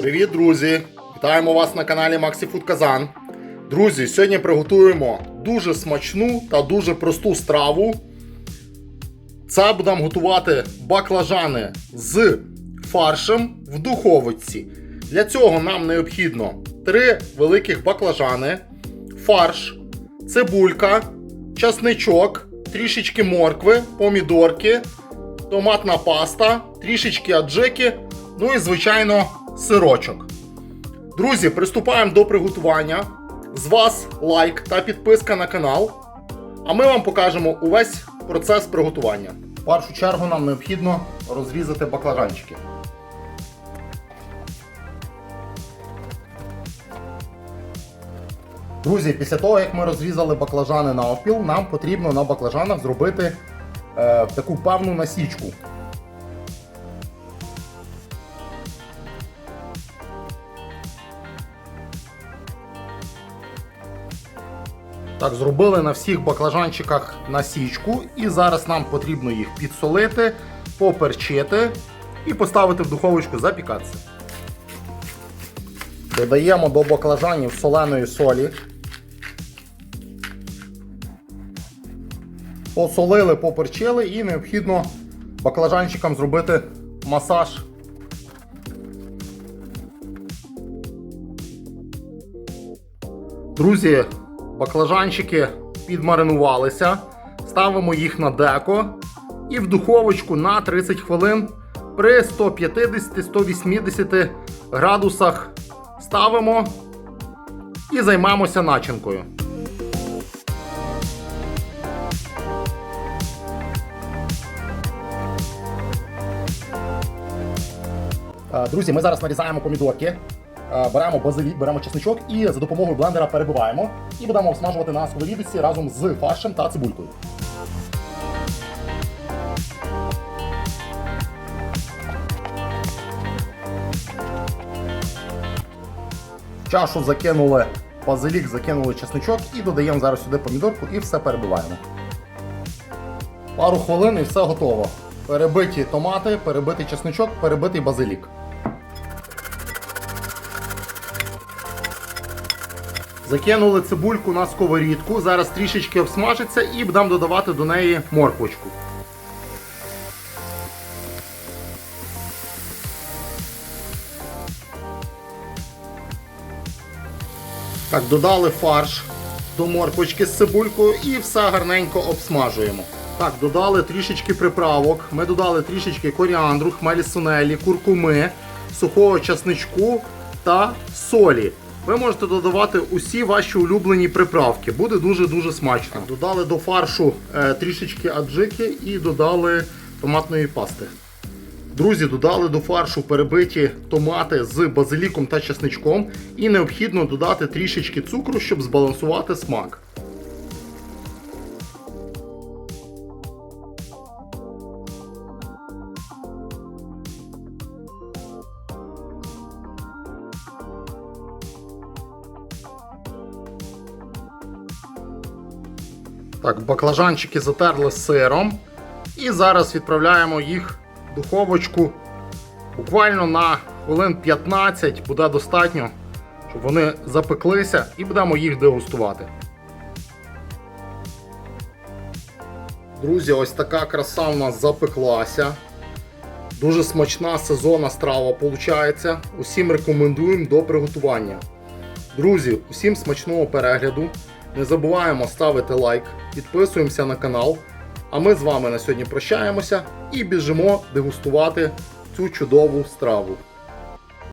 Привіт, друзі! Вітаємо вас на каналі Maxi Food Kazan. Друзі, сьогодні приготуємо дуже смачну та дуже просту страву. Це будемо готувати баклажани з фаршем в духовочці. Для цього нам необхідно 3 великих баклажани, фарш, цибулька, часничок, трішечки моркви, помідорки, томатна паста, трішечки аджики, ну і, звичайно, сирочок. Друзі, приступаємо до приготування. З вас лайк та підписка на канал. А ми вам покажемо увесь процес приготування. В першу чергу нам необхідно розрізати баклажанчики. Друзі, після того, як ми розрізали баклажани на опіл, нам потрібно на баклажанах зробити е, таку певну насічку. Так, зробили на всіх баклажанчиках насічку, і зараз нам потрібно їх підсолити, поперчити і поставити в духовочку запікатися. Додаємо до баклажанів соленої солі. Посолили, поперчили і необхідно баклажанчикам зробити масаж. Друзі, баклажанчики підмаринувалися. Ставимо їх на деко і в духовочку на 30 хвилин при 150-180 градусах ставимо і займаємося начинкою. Е, Друзі, ми зараз нарізаємо помідорки, беремо базилік, беремо чесничок і за допомогою блендера перебиваємо. І будемо обсмажувати на сковорідці разом з фаршем та цибулькою. Чашу закинули базилік, закинули чесничок і додаємо зараз сюди помідорку і все перебиваємо. Пару хвилин і все готово. Перебиті томати, перебитий чесничок, перебитий базилік. Закинули цибульку на сковорідку, зараз трішечки обсмажиться і будемо додавати до неї морквочку. Так, додали фарш до морквочки з цибулькою і все гарненько обсмажуємо. Так, додали трішечки приправок. Ми додали трішечки коріандру, хмелі сунелі, куркуми, сухого часничку та солі. Ви можете додавати усі ваші улюблені приправки. Буде дуже-дуже смачно. Додали до фаршу е, трішечки аджики і додали томатної пасти. Друзі, додали до фаршу перебиті томати з базиліком та чесничком. І необхідно додати трішечки цукру, щоб збалансувати смак. Так, баклажанчики затерли з сиром. І зараз відправляємо їх в духовочку. Буквально на хвилин 15 буде достатньо, щоб вони запеклися, і будемо їх дегустувати. Друзі, ось така краса в нас запеклася. Дуже смачна сезонна страва виходить. Усім рекомендуємо до приготування. Друзі, усім смачного перегляду. Не забуваємо ставити лайк, підписуємося на канал. А ми з вами на сьогодні прощаємося і біжимо дегустувати цю чудову страву.